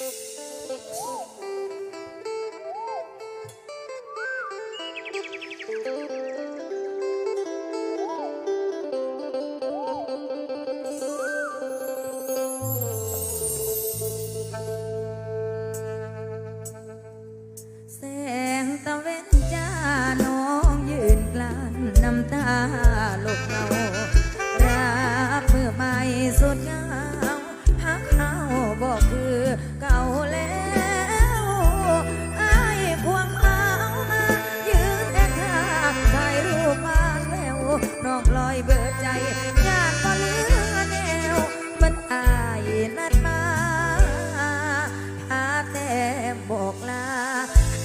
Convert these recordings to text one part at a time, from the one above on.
แสงตะเวนจ้าน้องยืนกลั้นน้ำตาลกเงา องลอยเบิดใจญาติก็เลือแนวมันอายนัดมาหาแต่บอกลา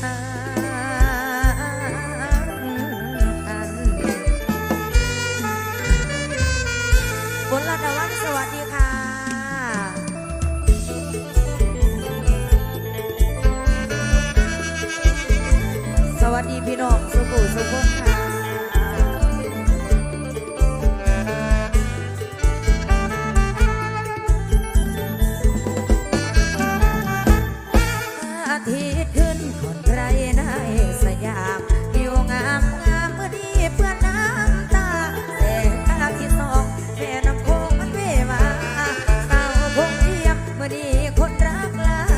อันบนรัตวันสวัสดีค่ะสวัสดีพี่น้องสุขุสุขนค่ะ trabalhar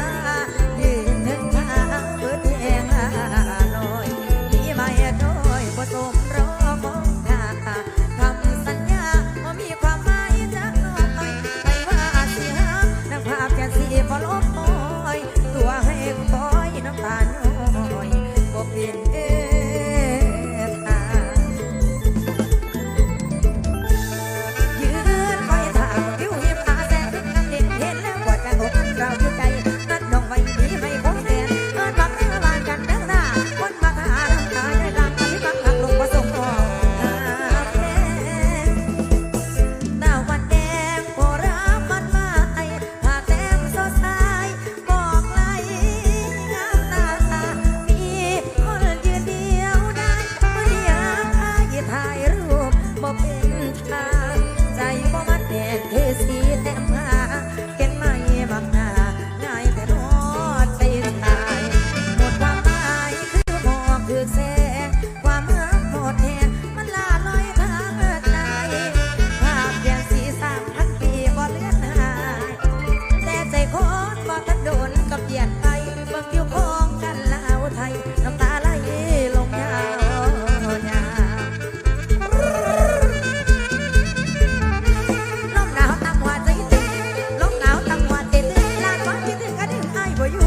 แสคาเมือโหดแหมันลาลอยทางไกลภาพเก่ยสีสามพันปีบ่เลือนหายแต่ใจคนบ่ทันโดนก็เปลี่ยนไปบิ่งอยู่ขงกันลาวไทยน้ำตาไหลลงยาวยาลมหนาวตั้หัวใจเต้นลมหนาวตั้หัวใจเต้นลานวันคิดถึงอดีตไอ้บ่อยู